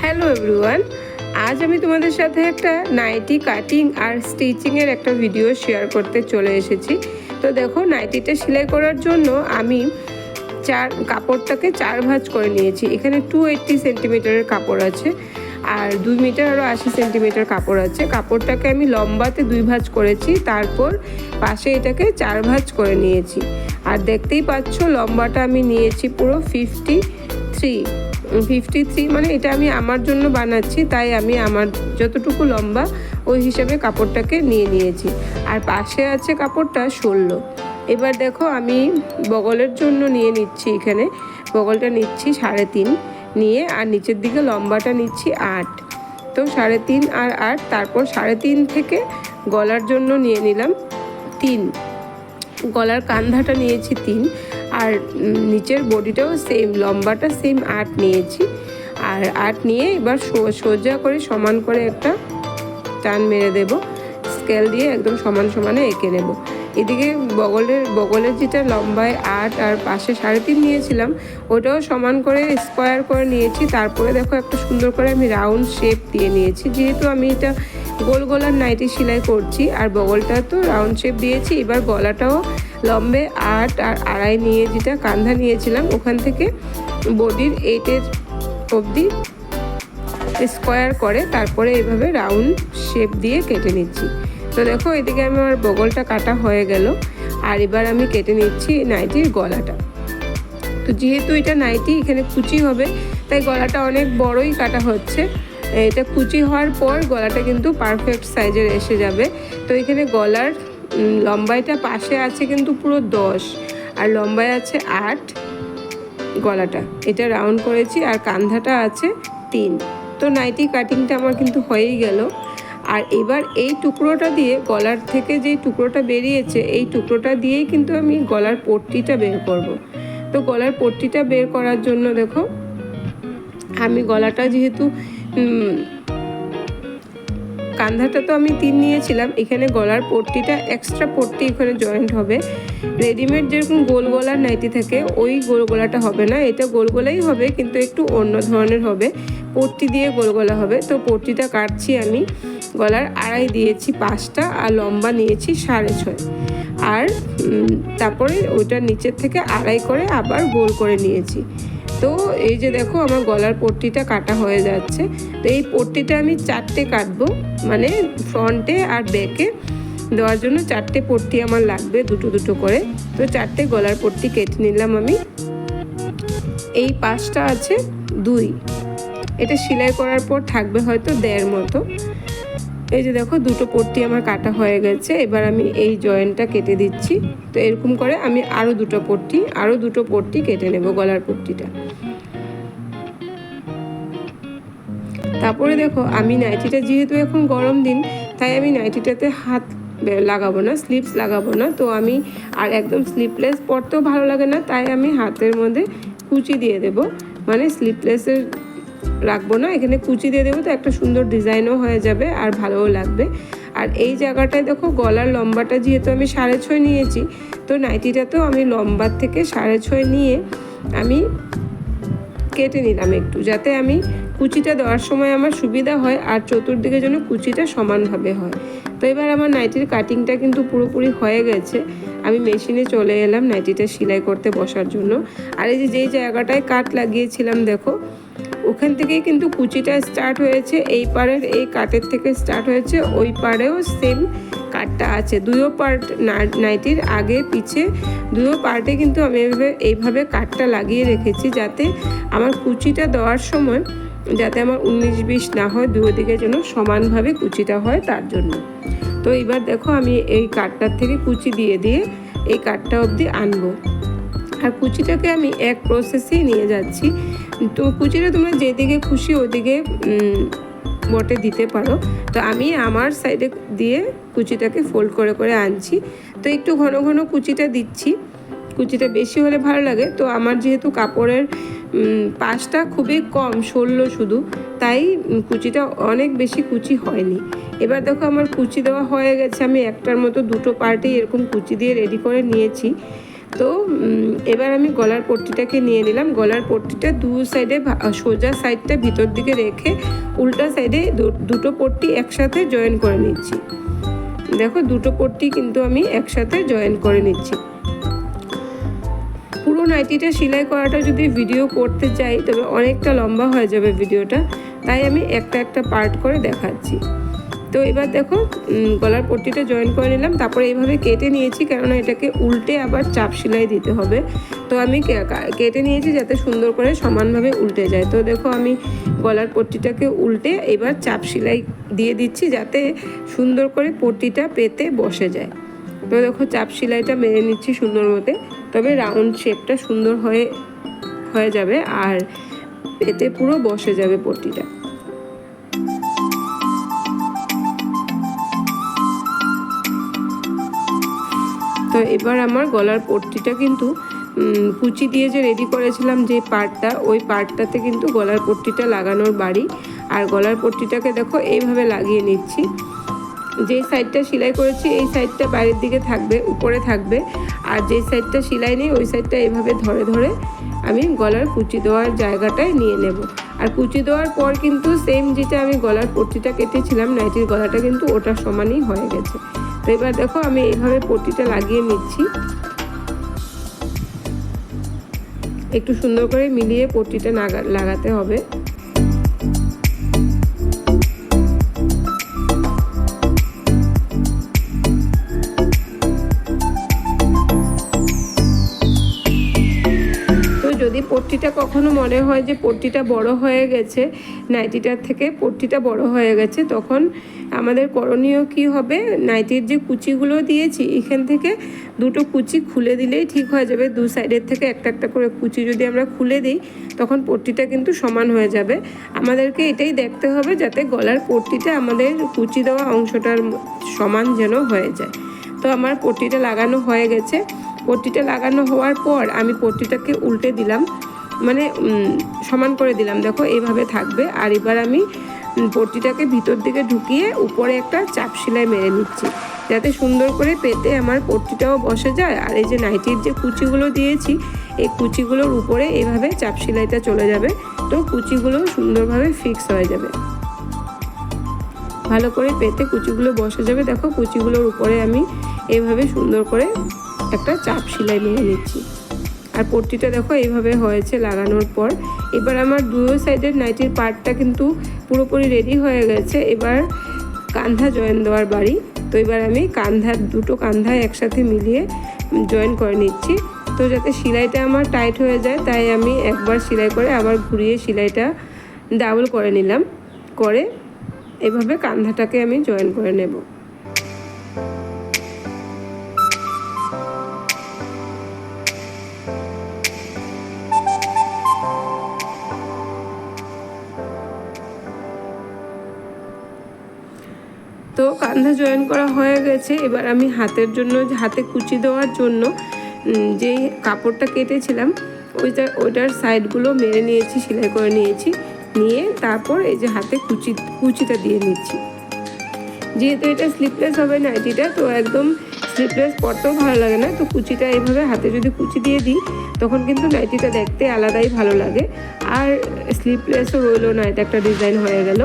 Hello everyone আজ আমি তোমাদের সাথে একটা নাইটি কাটিং আর স্টিচিংয়ের একটা ভিডিও শেয়ার করতে চলে এসেছি। তো দেখো, নাইটিটা সেলাই করার জন্য আমি চার, কাপড়টাকে চার ভাঁজ করে নিয়েছি। এখানে টু এইট্টি সেন্টিমিটারের কাপড় আছে আর দুই মিটার আরও আশি সেন্টিমিটার কাপড় আছে। কাপড়টাকে আমি লম্বাতে দুই ভাঁজ করেছি, তারপর পাশে এটাকে চার ভাঁজ করে নিয়েছি। আর দেখতেই পাচ্ছ, লম্বাটা আমি নিয়েছি পুরো ফিফটি থ্রি ফিফটি থ্রি মানে এটা আমি আমার জন্য বানাচ্ছি, তাই আমি আমার যতটুকু লম্বা, ওই হিসাবে কাপড়টাকে নিয়ে নিয়েছি। আর পাশে আছে কাপড়টা ষোলো। এবার দেখো আমি বগলের জন্য নিয়ে নিচ্ছি এখানে। বগলটা নিচ্ছি সাড়ে তিন নিয়ে, আর নিচের দিকে লম্বাটা নিচ্ছি আট। তো সাড়ে তিন আর আট, তারপর সাড়ে তিন থেকে গলার জন্য নিয়ে নিলাম তিন। গলার কান্ধাটা নিয়েছি তিন। আর নিচের বডিটাও সেম লম্বাটা সেম আট নিয়েছি। আর আট নিয়ে এবার সোজা করে সমান করে একটা টান মেরে দেব। স্কেল দিয়ে একদম সমান সমানে এঁকে নেব। এদিকে বগলের বগলের যেটা লম্বায় আট আর পাশে সাড়ে তিন নিয়েছিলাম, ওটাও সমান করে স্কোয়ার করে নিয়েছি। তারপরে দেখো একটা সুন্দর করে আমি রাউন্ড শেপ দিয়ে নিয়েছি। যেহেতু আমি এটা গোল গলার নাইটি সেলাই করছি, আর বগলটা তো রাউন্ড শেপ দিয়েছি, এবার গলাটাও লম্বে আট আর আড়াই নিয়ে যেটা কান্ধা নিয়েছিলাম, ওখান থেকে বডির এইটের অবধি স্কোয়ার করে তারপরে এইভাবে রাউন্ড শেপ দিয়ে কেটে নিচ্ছি। তো দেখো, এদিকে আমি আমার বগলটা কাটা হয়ে গেল, আর এবার আমি কেটে নিচ্ছি নাইটির গলাটা। তো যেহেতু এটা নাইটি, এখানে কুচি হবে, তাই গলাটা অনেক বড়ই কাটা হচ্ছে। এটা কুচি হওয়ার পর গলাটা কিন্তু পারফেক্ট সাইজের এসে যাবে। তো এখানে গলার লম্বাইটা পাশে আছে কিন্তু পুরো দশ, আর লম্বায় আছে আট গলাটা। এটা রাউন্ড করেছি, আর কান্ধাটা আছে তিন। তো নাইটি কাটিংটা আমার কিন্তু হয়েই গেল। আর এবার এই টুকরোটা দিয়ে গলার থেকে যে টুকরোটা বেরিয়েছে, এই টুকরোটা দিয়েই কিন্তু আমি গলার পট্টিটা বের করব। তো গলার পট্টিটা বের করার জন্য দেখো, আমি গলাটা যেহেতু কান্ধাটা তো আমি তিন নিয়েছিলাম। এখানে গলার পট্টিটা এক্সট্রা পট্টি এখানে জয়েন্ট হবে। রেডিমেড যেরকম গোল গলার নাইটি থাকে, ওই গোল গলাটা হবে না। এটা গোল গলাই হবে, কিন্তু একটু অন্য ধরনের হবে। পট্টি দিয়ে গোল গলা হবে। তো পট্টিটা কাটছি আমি। গলার আড়াই দিয়েছি পাঁচটা আর লম্বা নিয়েছি সাড়ে ছয়। আর তারপরে ওইটার নিচের থেকে আড়াই করে আবার গোল করে নিয়েছি। তো এই যে দেখো আমার গলার পট্টিটা কাটা হয়ে যাচ্ছে। তো এই পট্টিটা আমি চারটে কাটবো মানে ফ্রন্টে আর ব্যাকে। দেওয়ার জন্য চারটে পট্টি আমার লাগবে দুটো দুটো করে। তো চারটে গলার পট্টি কেটে নিলাম আমি। এই পাঁচটা আছে, দুই। এটা সেলাই করার পর থাকবে হয়তো দেড় মতো। এই যে দেখো, দুটো পট্টি আমার কাটা হয়ে গেছে। এবার আমি এই জয়েন্টটা কেটে দিচ্ছি। তো এরকম করে আমি আরও দুটো পট্টি আরও দুটো পট্টি কেটে নেব গলার পট্টিটা। তারপরে দেখো, আমি নাইটিটা যেহেতু এখন গরম দিন, তাই আমি নাইটিটাতে হাত লাগাবো না স্লিপস লাগাবো না। তো আমি আর একদম স্লিপলেস পরতেও ভালো লাগে না, তাই আমি হাতের মধ্যে কুচি দিয়ে দেব। মানে স্লিপলেসের রাখব না। এখানে কুচি দিয়ে দেবো তো একটা সুন্দর ডিজাইনও হয়ে যাবে আর ভালোও লাগবে। আর এই জায়গাটায় দেখো গলার লম্বাটা যেহেতু আমি সাড়ে ছয় নিয়েছি, তো নাইটিটাতেও আমি লম্বার থেকে সাড়ে ছয় নিয়ে আমি কেটে নিলাম একটু, যাতে আমি কুচিটা দেওয়ার সময় আমার সুবিধা হয় আর চতুর্দিকে যেন কুচিটা সমানভাবে হয়। তো এবার আমার নাইটির কাটিংটা কিন্তু পুরোপুরি হয়ে গেছে। আমি মেশিনে চলে এলাম নাইটিটা সেলাই করতে বসার জন্য। আর এই যে যেই জায়গাটায় কাট লাগিয়েছিলাম দেখো ওখান থেকেই কিন্তু কুচিটা স্টার্ট হয়েছে, এই পারের এই কাটের থেকে স্টার্ট হয়েছে, ওই পারেও সেম কাটটা আছে। দুয়ো পার্ট নাইটির আগে পিছে দুয়ো পার্টে কিন্তু আমি এইভাবে এইভাবে কাটটা লাগিয়ে রেখেছি যাতে আমার কুচিটা দেওয়ার সময় যাতে আমার উনিশ বিশ না হয় দুয়ো দিকে যেন সমানভাবে কুচিটা হয় তার জন্য। তো এবার দেখো আমি এই কাঠটার থেকে কুচি দিয়ে দিয়ে এই কাঠটা অবধি আনব। আর কুচিটাকে আমি এক প্রসেসেই নিয়ে যাচ্ছি। তো কুচিটা তোমরা যেদিকে খুশি ওদিকে বটে দিতে পারো। তো আমি আমার সাইডে দিয়ে কুচিটাকে ফোল্ড করে করে আনছি। তো একটু ঘন ঘন কুচিটা দিচ্ছি। কুচিটা বেশি হলে ভালো লাগে। তো আমার যেহেতু কাপড়ের পাশটা খুবই কম, ষোলো শুধু, তাই কুচিটা অনেক বেশি কুচি হয়নি। এবার দেখো আমার কুচি দেওয়া হয়ে গেছে। আমি একটার মতো দুটো পার্টেই এরকম কুচি দিয়ে রেডি করে নিয়েছি। তো এবার আমি গলার পট্টিটাকে নিয়ে নিলাম। গলার পট্টিটা দু সাইডে সোজা সাইডটা ভিতর দিকে রেখে উল্টা সাইডে দুটো পট্টি একসাথে জয়েন করে নিচ্ছি। দেখো, দুটো পট্টি কিন্তু আমি একসাথে জয়েন করে নিচ্ছি। পুরো নাইটিটা সেলাই করাটা যদি ভিডিও করতে চাই, তবে অনেকটা লম্বা হয়ে যাবে ভিডিওটা তাই আমি একটা একটা পার্ট করে দেখাচ্ছি। তো এবার দেখো গলার পট্টিটা জয়েন করে নিলাম। তারপরে এইভাবে কেটে নিয়েছি, কেননা এটাকে উল্টে আবার চাপ সেলাই দিতে হবে। তো আমি কেটে নিয়েছি যাতে সুন্দর করে সমানভাবে উল্টে যায়। তো দেখো, আমি গলার পট্টিটাকে উল্টে এবার চাপ সেলাই দিয়ে দিচ্ছি যাতে সুন্দর করে পট্টিটা পেতে বসে যায়। তো দেখো, চাপ সেলাইটা মেরে নিচ্ছি সুন্দর মতে। তবে রাউন্ড শেপটা সুন্দর হয়ে হয়ে যাবে আর পেতে পুরো বসে যাবে পট্টিটা। তো এবার আমার গলার পট্টিটা কিন্তু কুচি দিয়ে যে রেডি করেছিলাম যে পার্টটা ওই পার্টটাতে কিন্তু গলার পট্টিটা লাগানোর বাড়ি। আর গলার পট্টিটাকে দেখো এইভাবে লাগিয়ে নিচ্ছি। যেই সাইডটা সেলাই করেছি, এই সাইডটা বাইরের দিকে থাকবে, উপরে থাকবে। আর যেই সাইডটা সেলাই নেই, ওই সাইডটা এভাবে ধরে ধরে আমি গলার কুচি দেওয়ার জায়গাটায় নিয়ে নেব। আর কুচি দেওয়ার পর কিন্তু সেম যেটা আমি গলার পট্টিটা কেটেছিলাম, নাইটির গলাটা কিন্তু ওটার সমানই হয়ে গেছে। তো এবার দেখো আমি এইভাবে পটিটা লাগিয়ে নিচ্ছি। একটু সুন্দর করে মিলিয়ে পটিটা লাগাতে হবে। কখনো মনে হয় যে পট্টিটা বড় হয়ে গেছে? নাইটিটার থেকে পট্টিটা বড় হয়ে গেছে। তখন আমাদের করণীয় কি হবে? নাইটির যে কুচিগুলো দিয়েছি, এখান থেকে দুটো কুচি খুলে দিলেই ঠিক হয়ে যাবে। দু সাইডের থেকে একটা একটা করে কুচি যদি আমরা খুলে দিই, তখন পট্টিটা কিন্তু সমান হয়ে যাবে। আমাদেরকে এটাই দেখতে হবে যাতে গলার পট্টিটা আমাদের কুচি দেওয়া অংশটার সমান যেন হয়ে যায়। তো আমার পট্টিটা লাগানো হয়ে গেছে। পট্টিটা লাগানো হওয়ার পর আমি পট্টিটাকে উল্টে দিলাম। মানে সমান করে দিলাম। দেখো এইভাবে থাকবে। আর এবার আমি উম, পট্টিটাকে ভিতর দিকে ঢুকিয়ে উপরে একটা চাপ সেলাই মেরে নিচ্ছি। যাতে সুন্দর করে পেতে আমার পট্টিটাও বসে যায়। আর এই যে নাইটির যে কুচিগুলো দিয়েছি এই কুচিগুলোর উপরে এভাবে চাপ সেলাইটা চলে যাবে। তো কুচিগুলো সুন্দরভাবে ফিক্স হয়ে যাবে। ভালো করে পেতে কুচিগুলো বসে যাবে। দেখো কুচিগুলোর উপরে আমি এভাবে সুন্দর করে একটা চাপ সেলাই মেরে নিচ্ছি। আর পট্টিটা দেখো, এইভাবে হয়েছে লাগানোর পর। এবার আমার দুটো সাইডের নাইটির পার্টটা কিন্তু পুরোপুরি রেডি হয়ে গেছে। এবার কান্ধা জয়েন দেওয়ার বাড়ি। তো এবার আমি কান্ধার দুটো কান্ধা একসাথে মিলিয়ে জয়েন করে নিচ্ছি। তো যাতে সেলাইটা আমার টাইট হয়ে যায়, তাই আমি একবার সেলাই করে আবার ঘুরিয়ে সেলাইটা ডাবল করে নিলাম। করে এভাবে কান্ধাটাকে আমি জয়েন করে নেব। জয়েন করা হয়ে গেছে। এবার আমি হাতের জন্য, হাতে কুচি দেওয়ার জন্য যেই কাপড়টা কেটেছিলাম, ওইটা, ওইটার সাইডগুলো মেরে নিয়েছি, সেলাই করে নিয়েছি। নিয়ে তারপর এই যে হাতে কুচি, কুচিটা দিয়ে নিচ্ছি। যেহেতু এটা স্লিপলেস হবে নাইটিটা, তো একদম স্লিপলেস পরতেও ভালো লাগে না। তো কুচিটা এইভাবে হাতে যদি কুচি দিয়ে দিই, তখন কিন্তু নাইটিটা দেখতে আলাদাই ভালো লাগে। আর স্লিপলেসও রইল না, এটা একটা ডিজাইন হয়ে গেল।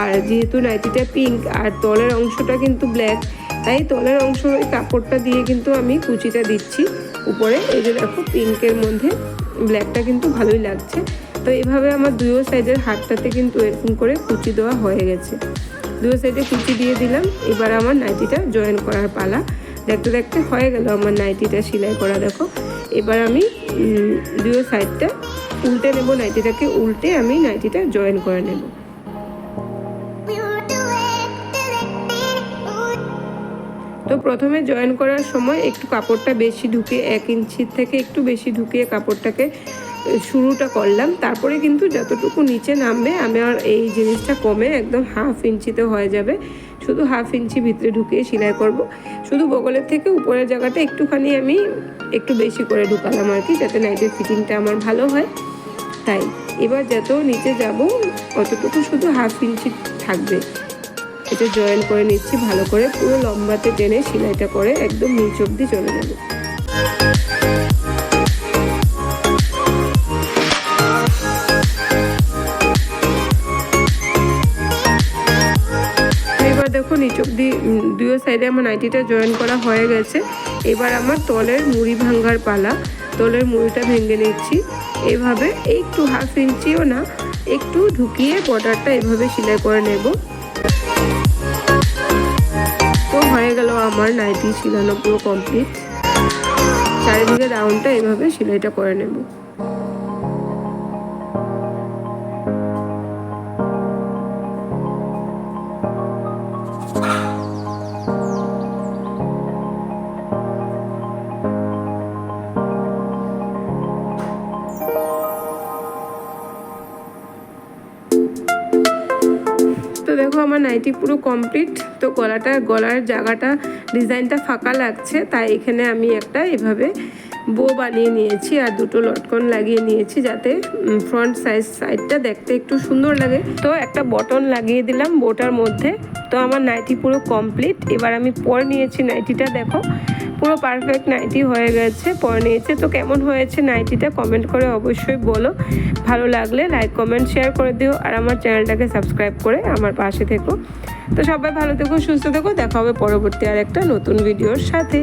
আর যেহেতু নাইটিটা পিঙ্ক আর তলের অংশটা কিন্তু ব্ল্যাক তাই তলের অংশ ওই কাপড়টা দিয়ে কিন্তু আমি কুচিটা দিচ্ছি। উপরে এই যে দেখো পিঙ্কের মধ্যে ব্ল্যাকটা কিন্তু ভালোই লাগছে। তো এভাবে আমার দুয়ো সাইডের হাতটাতে কিন্তু এরকম করে কুচি দেওয়া হয়ে গেছে। দুটো সাইডে কুচি দিয়ে দিলাম, এবার আমার নাইটিটা জয়েন করার পালা। দেখতে দেখতে হয়ে গেল আমার নাইটিটা সেলাই করা, দেখো। এবার আমি দুটো সাইডটা উল্টে নেব, নাইটিটাকে উল্টে আমি নাইটিটা জয়েন করে নেব। তো প্রথমে জয়েন করার সময় একটু কাপড়টা বেশি ঢুকিয়ে, এক ইঞ্চির থেকে একটু বেশি ঢুকিয়ে কাপড়টাকে শুরুটা করলাম। তারপরে কিন্তু যতটুকু নিচে নামবে আমার এই জিনিসটা কমে একদম হাফ ইঞ্চিতে হয়ে যাবে। শুধু হাফ ইঞ্চি ভিতরে ঢুকিয়ে সেলাই করব। শুধু বগলের থেকে উপরের জায়গাটা একটুখানি আমি একটু বেশি করে ঢুকালাম আর কি, যাতে নাইটের ফিটিংটা আমার ভালো হয়। তাই, এবার যত নিচে যাব, অতটুকু শুধু হাফ ইঞ্চি থাকবে। এটা জয়েন করে নিচ্ছি, ভালো করে পুরো লম্বাতে টেনে সেলাইটা করে একদম নিচ অব্দি চলে যাবে। দেখো নিচ অব্দি দুই সাইডে আমার নাইটিটা জয়েন করা হয়ে গেছে। এবার আমার তলের মুড়ি ভাঙ্গার পালা, তলের মুড়িটা ভেঙে নিচ্ছি। এইভাবে একটু হাফ ইঞ্চিও না, একটু ঢুকিয়ে বর্ডারটা এভাবে সেলাই করে নেব। গেল আমার নাইটি সিলানো পুরো কমপ্লিট চারিদিকে রাউন্ডটা এইভাবে সেলাইটা করে নেব। আমার নাইটি পুরো কমপ্লিট তো গলাটা, গলার জায়গাটা, ডিজাইনটা ফাঁকা লাগছে, তাই এখানে আমি একটা এভাবে বো বানিয়ে নিয়েছি আর দুটো লটকন লাগিয়ে নিয়েছি যাতে ফ্রন্ট সাইজ সাইডটা দেখতে একটু সুন্দর লাগে। তো একটা বটন লাগিয়ে দিলাম বোটার মধ্যে, তো আমার নাইটি পুরো কমপ্লিট এবার আমি পর নিয়েছি নাইটিটা, দেখো। পুরো পারফেক্ট নাইটি হয়ে গেছে, পরে নিয়েছে। তো কেমন হয়েছে নাইটিটা কমেন্ট করে অবশ্যই বলো। ভালো লাগলে লাইক কমেন্ট শেয়ার করে দিও। আর আমার চ্যানেলটাকে সাবস্ক্রাইব করে আমার পাশে থেকো। তো সবাই ভালো থেকো, সুস্থ থেকো। দেখা হবে পরবর্তী আর একটা নতুন ভিডিওর সাথে।